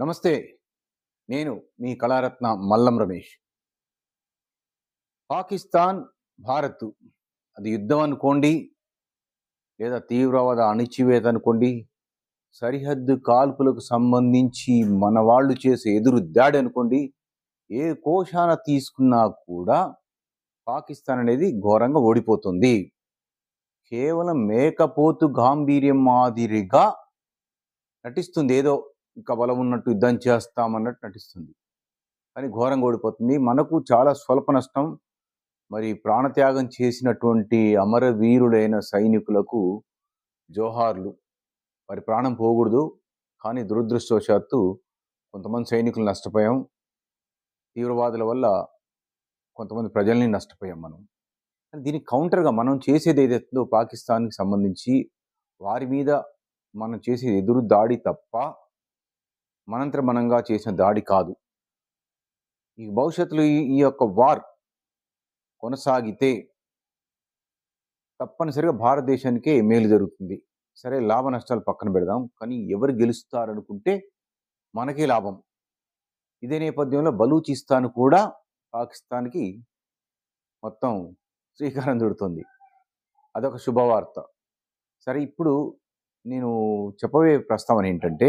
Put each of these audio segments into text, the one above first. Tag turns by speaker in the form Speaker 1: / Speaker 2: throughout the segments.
Speaker 1: నమస్తే. నేను మీ కళారత్న మల్లం రమేష్. పాకిస్తాన్ భారత్. అది యుద్ధం అనుకోండి లేదా తీవ్రవాద అణిచివేత అనుకోండి సరిహద్దు కాల్పులకు సంబంధించి మన వాళ్ళు చేసే ఎదురు దాడి అనుకోండి ఏ కోశాన తీసుకున్నా కూడా పాకిస్తాన్ అనేది ఘోరంగా ఓడిపోతుంది. కేవలం మేకపోతు గాంభీర్యం మాదిరిగా నటిస్తుంది. ఏదో ఇంకా బలం ఉన్నట్టు యుద్ధం చేస్తామన్నట్టు నటిస్తుంది. కానీ ఘోరంగా ఓడిపోతుంది. మనకు చాలా స్వల్ప నష్టం. మరి ప్రాణత్యాగం చేసినటువంటి అమరవీరులైన సైనికులకు జోహార్లు వారి ప్రాణం పోకూడదు. కానీ దురదృష్టవశాత్తు కొంతమంది సైనికులు నష్టపోయాం. తీవ్రవాదుల వల్ల కొంతమంది ప్రజల్ని నష్టపోయాం మనం. దీనికి కౌంటర్గా మనం చేసేది ఏదైతుందో పాకిస్తాన్కి సంబంధించి వారి మీద మనం చేసేది ఎదురు దాడి తప్ప మనంత్రమనంగా చేసిన దాడి కాదు. ఈ భవిష్యత్తులో ఈ ఈ యొక్క వార్ కొనసాగితే తప్పనిసరిగా భారతదేశానికే మేలు జరుగుతుంది. సరే లాభ నష్టాలు పక్కన పెడదాం. కానీ ఎవరు గెలుస్తారనుకుంటే మనకే లాభం. ఇదే నేపథ్యంలో బలూచిస్తాన్ కూడా పాకిస్తాన్కి మొత్తం శ్రీకారం చుడుతుంది. అదొక శుభవార్త. సరే ఇప్పుడు నేను చెప్పబోయే ప్రస్తావన ఏంటంటే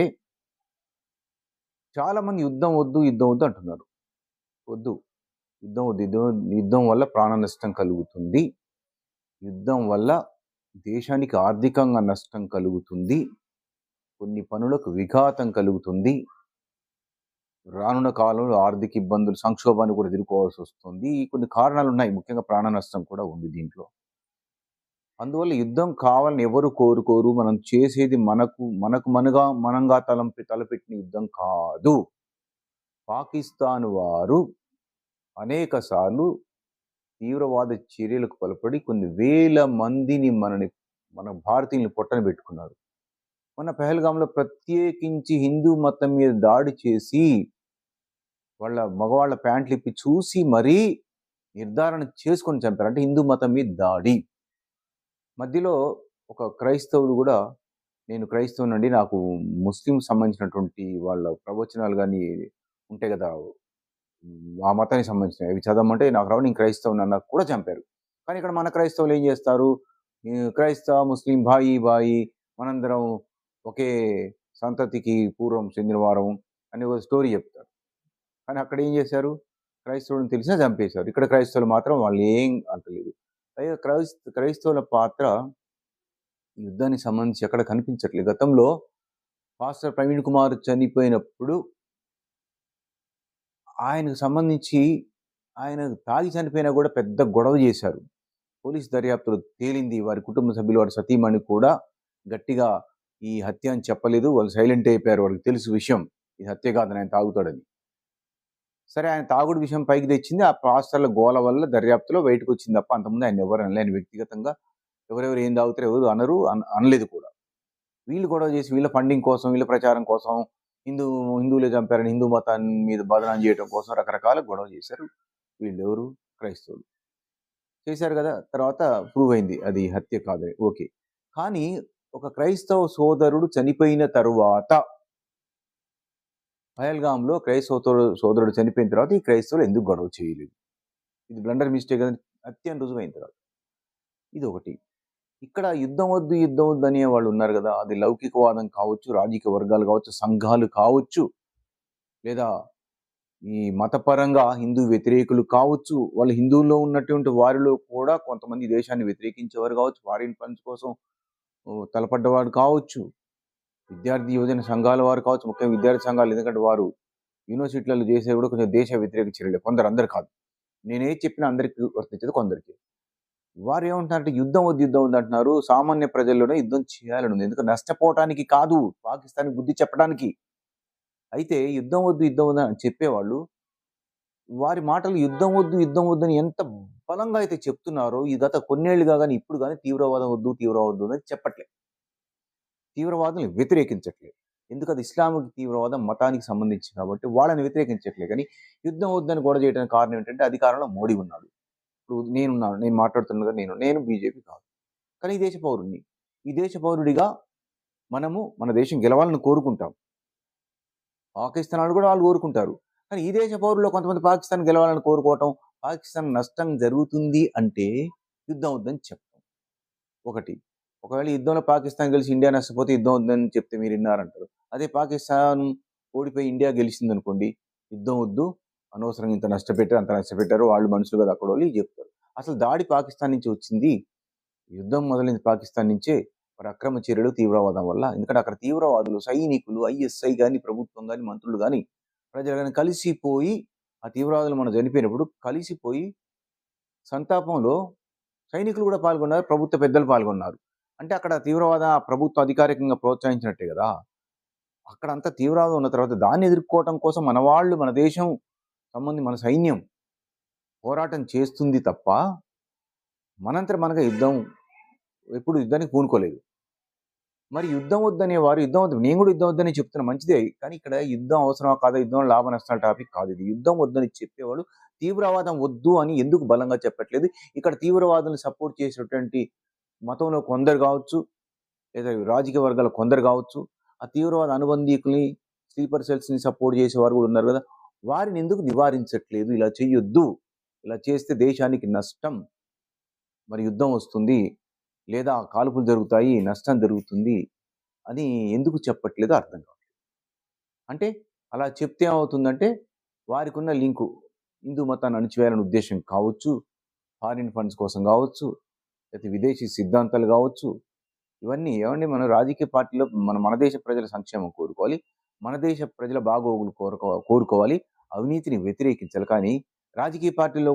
Speaker 1: చాలామంది యుద్ధం వద్దు యుద్ధం వద్దు అంటున్నారు. వద్దు. యుద్ధం వద్దు యుద్ధం యుద్ధం వల్ల ప్రాణ నష్టం కలుగుతుంది. యుద్ధం వల్ల దేశానికి ఆర్థికంగా నష్టం కలుగుతుంది. కొన్ని పనులకు విఘాతం కలుగుతుంది. రానున్న కాలంలో ఆర్థిక ఇబ్బందులు సంక్షోభాన్ని కూడా ఎదుర్కోవాల్సి వస్తుంది. కొన్ని కారణాలు ఉన్నాయి. ముఖ్యంగా ప్రాణ నష్టం కూడా ఉంది దీంట్లో. అందువల్ల యుద్ధం కావాలని ఎవరు కోరుకోరు మనం చేసేది మనకు మనకు మనగా మనంగా తలంపి తలపెట్టిన యుద్ధం కాదు. పాకిస్తాన్ వారు అనేక సార్లు తీవ్రవాద చర్యలకు పాల్పడి కొన్ని వేల మందిని మనని మన భారతీయుల్ని పొట్టన పెట్టుకున్నారు. మన పెహల్గాంలో ప్రత్యేకించి హిందూ మతం మీద దాడి చేసి వాళ్ళ మగవాళ్ళ ప్యాంట్లు ఇప్పి చూసి మరీ నిర్ధారణ చేసుకొని చంపారు. అంటే హిందూ మతం మీద దాడి. మధ్యలో ఒక క్రైస్తవుడు కూడా నేను క్రైస్తవునండి నాకు ముస్లిం సంబంధించినటువంటి వాళ్ళ ప్రవచనాలు కానీ ఉంటాయి కదా ఆ మతానికి సంబంధించినవి. అవి చదవమంటే నాకు రావు నేను క్రైస్తవుని అన్న కూడా చంపారు. కానీ ఇక్కడ మన క్రైస్తవులు ఏం చేస్తారు? క్రైస్తవ ముస్లిం బాయి బాయి మనందరం ఒకే సంతతికి పూర్వం చెందిన వారం అని ఒక స్టోరీ చెప్తారు. కానీ అక్కడ ఏం చేశారు? క్రైస్తవుని తెలిసినా చంపేశారు. ఇక్కడ క్రైస్తవులు మాత్రం వాళ్ళు ఏం అంటలేదు. పైగా క్రైస్త క్రైస్తవుల పాత్ర యుద్ధానికి సంబంధించి ఎక్కడ కనిపించట్లేదు. గతంలో పాస్టర్ ప్రవీణ్ కుమార్ చనిపోయినప్పుడు ఆయనకు సంబంధించి ఆయన తాగి చనిపోయినా కూడా పెద్ద గొడవ చేశారు. పోలీస్ దర్యాప్తులు తేలింది. వారి కుటుంబ సభ్యులు వారి సతీమణి కూడా గట్టిగా ఈ హత్య అని చెప్పలేదు. వాళ్ళు సైలెంట్ అయిపోయారు. వాళ్ళకి తెలుసు విషయం. ఈ హత్య కాదని ఆయన తాగుతాడని. సరే ఆయన తాగుడు విషయం పైకి తెచ్చింది. ఆ పాస్టర్ల గోల వల్ల దర్యాప్తులో బయటకు వచ్చింది తప్ప అంతకుముందు ఆయన ఎవరు అనలేని వ్యక్తిగతంగా ఎవరెవరు ఏం తాగుతారు ఎవరు అనరు అన- అనలేదు కూడా. వీళ్ళు గొడవ చేసి వీళ్ళ ఫండింగ్ కోసం వీళ్ళ ప్రచారం కోసం హిందూ హిందువులే చంపారని హిందూ మతాన్ని మీద బదనాం చేయడం కోసం రకరకాల గొడవ చేశారు. వీళ్ళు ఎవరు క్రైస్తవులు. చేశారు కదా. తర్వాత ప్రూవ్ అయింది అది హత్య కాదు ఓకే. కానీ ఒక క్రైస్తవ సోదరుడు చనిపోయిన తరువాత పహల్గాంలో క్రైస్తవ సోదరుడు చనిపోయిన తర్వాత ఈ క్రైస్తవులు ఎందుకు గొడవ చేయలేదు? ఇది బ్లండర్ మిస్టేక్ అని అత్యంత రుజువైన తర్వాత. ఇది ఒకటి ఇక్కడ యుద్ధం వద్దు యుద్ధం వద్దు అనే వాళ్ళు ఉన్నారు కదా అది లౌకికవాదం కావచ్చు రాజకీయ వర్గాలు కావచ్చు సంఘాలు కావచ్చు లేదా ఈ మతపరంగా హిందూ వ్యతిరేకులు కావచ్చు వాళ్ళు హిందువుల్లో ఉన్నటువంటి వారిలో కూడా కొంతమంది దేశాన్ని వ్యతిరేకించేవారు కావచ్చు వారిని పంచు కోసం తలపడ్డవాడు కావచ్చు. విద్యార్థి యువజన సంఘాల వారు కావచ్చు ముఖ్యంగా విద్యార్థి సంఘాలు ఎందుకంటే వారు యూనివర్సిటీలలో చేసే కూడా కొంచెం దేశ వ్యతిరేక చర్యలు. కొందరు అందరు కాదు. నేనేది చెప్పిన అందరికి వర్తించదు కొందరికి. వారు ఏమంటున్నారంటే యుద్ధం వద్దు యుద్ధం వద్దు అంటున్నారు. సామాన్య ప్రజల్లోనే యుద్ధం చేయాలని ఉంది ఎందుకంటే నష్టపోవటానికి కాదు పాకిస్తాన్కి బుద్ధి చెప్పడానికి అయితే యుద్ధం వద్దు యుద్ధం వద్దు అని చెప్పేవాళ్ళు వారి మాటలు యుద్ధం వద్దు యుద్ధం వద్దు అని ఎంత బలంగా అయితే చెప్తున్నారో ఈ గత కొన్నేళ్ళుగా కానీ ఇప్పుడు కానీ తీవ్రవాదం వద్దు తీవ్రవాదం వద్దు అని చెప్పట్లేదు తీవ్రవాదులను వ్యతిరేకించట్లేదు. ఎందుకు అది ఇస్లామిక్ తీవ్రవాదం మతానికి సంబంధించి కాబట్టి వాళ్ళని వ్యతిరేకించట్లేదు. కానీ యుద్ధం వద్దని గొడవ చేయడానికి కారణం ఏంటంటే అధికారంలో మోడీ ఉన్నాడు. ఇప్పుడు నేనున్నాను నేను మాట్లాడుతున్నది నేను నేను బీజేపీ కాదు. కానీ ఈ దేశ పౌరుడిని ఈ దేశ పౌరుడిగా మనము మన దేశం గెలవాలని కోరుకుంటాం. పాకిస్తాన్ వాళ్ళు కూడా వాళ్ళు కోరుకుంటారు. కానీ ఈ దేశ పౌరుల్లో కొంతమంది పాకిస్తాన్ గెలవాలని కోరుకోవటం పాకిస్తాన్ నష్టం జరుగుతుంది అంటే యుద్ధం వద్దని చెప్తాం. ఒకటి. ఒకవేళ యుద్ధంలో పాకిస్తాన్ గెలిచి ఇండియా నష్టపోతే యుద్ధం వద్దని చెప్తే మీరు విన్నారంటారు. అదే పాకిస్తాన్ ఓడిపోయి ఇండియా గెలిచింది అనుకోండి యుద్ధం వద్దు అనవసరంగా ఇంత నష్టపెట్టారు అంత నష్టపెట్టారు వాళ్ళు మనుషులు కదా అక్కడ వాళ్ళు చెప్తారు. అసలు దాడి పాకిస్తాన్ నుంచి వచ్చింది యుద్ధం మొదలైంది పాకిస్తాన్ నుంచే మరి అక్రమ చర్యలు తీవ్రవాదం వల్ల. ఎందుకంటే అక్కడ తీవ్రవాదులు సైనికులు ఐఎస్ఐ కానీ ప్రభుత్వం కానీ మంత్రులు కానీ ప్రజలు కానీ కలిసిపోయి ఆ తీవ్రవాదులు మనం చనిపోయినప్పుడు కలిసిపోయి సంతాపంలో సైనికులు కూడా పాల్గొన్నారు ప్రభుత్వ పెద్దలు పాల్గొన్నారు. అంటే అక్కడ తీవ్రవాద ప్రభుత్వ అధికారికంగా ప్రోత్సహించినట్టే కదా. అక్కడ అంతా తీవ్రవాదం ఉన్న తర్వాత దాన్ని ఎదుర్కోవటం కోసం మన వాళ్ళు మన దేశం సంబంధి మన సైన్యం పోరాటం చేస్తుంది తప్ప మనంతర మనగా యుద్ధం ఎప్పుడు యుద్ధానికి పూనుకోలేదు. మరి యుద్ధం వద్దనే వారు యుద్ధం వద్దు నేను కూడా యుద్ధం వద్దని చెప్తున్నా మంచిదే. కానీ ఇక్కడ యుద్ధం అవసరమా కాదా యుద్ధం లాభ నష్టాల టాపిక్ కాదు ఇది. యుద్ధం వద్దని చెప్పేవాళ్ళు తీవ్రవాదం వద్దు అని ఎందుకు బలంగా చెప్పట్లేదు? ఇక్కడ తీవ్రవాదులను సపోర్ట్ చేసినటువంటి మతంలో కొందరు కావచ్చు లేదా రాజకీయ వర్గాల కొందరు కావచ్చు ఆ తీవ్రవాద అనుబంధీకుల్ని స్లీపర్ సెల్స్ని సపోర్ట్ చేసేవారు కూడా ఉన్నారు కదా. వారిని ఎందుకు నివారించట్లేదు? ఇలా చేయొద్దు ఇలా చేస్తే దేశానికి నష్టం. మరి యుద్ధం వస్తుంది. లేదా కాల్పులు జరుగుతాయి నష్టం జరుగుతుంది అని ఎందుకు చెప్పట్లేదో అర్థం కావట్లేదు. అంటే అలా చెప్తే ఏమవుతుందంటే వారికి ఉన్న లింకు హిందూ మతాన్ని అణిచివేయాలనే ఉద్దేశం కావచ్చు ఫారిన్ ఫండ్స్ కోసం కావచ్చు లేకపోతే విదేశీ సిద్ధాంతాలు కావచ్చు ఇవన్నీ ఏమండి మనం రాజకీయ పార్టీలో మన మన దేశ ప్రజల సంక్షేమం కోరుకోవాలి మన దేశ ప్రజల బాగోగులు కోరుకో కోరుకోవాలి అవినీతిని వ్యతిరేకించాలి. కానీ రాజకీయ పార్టీల్లో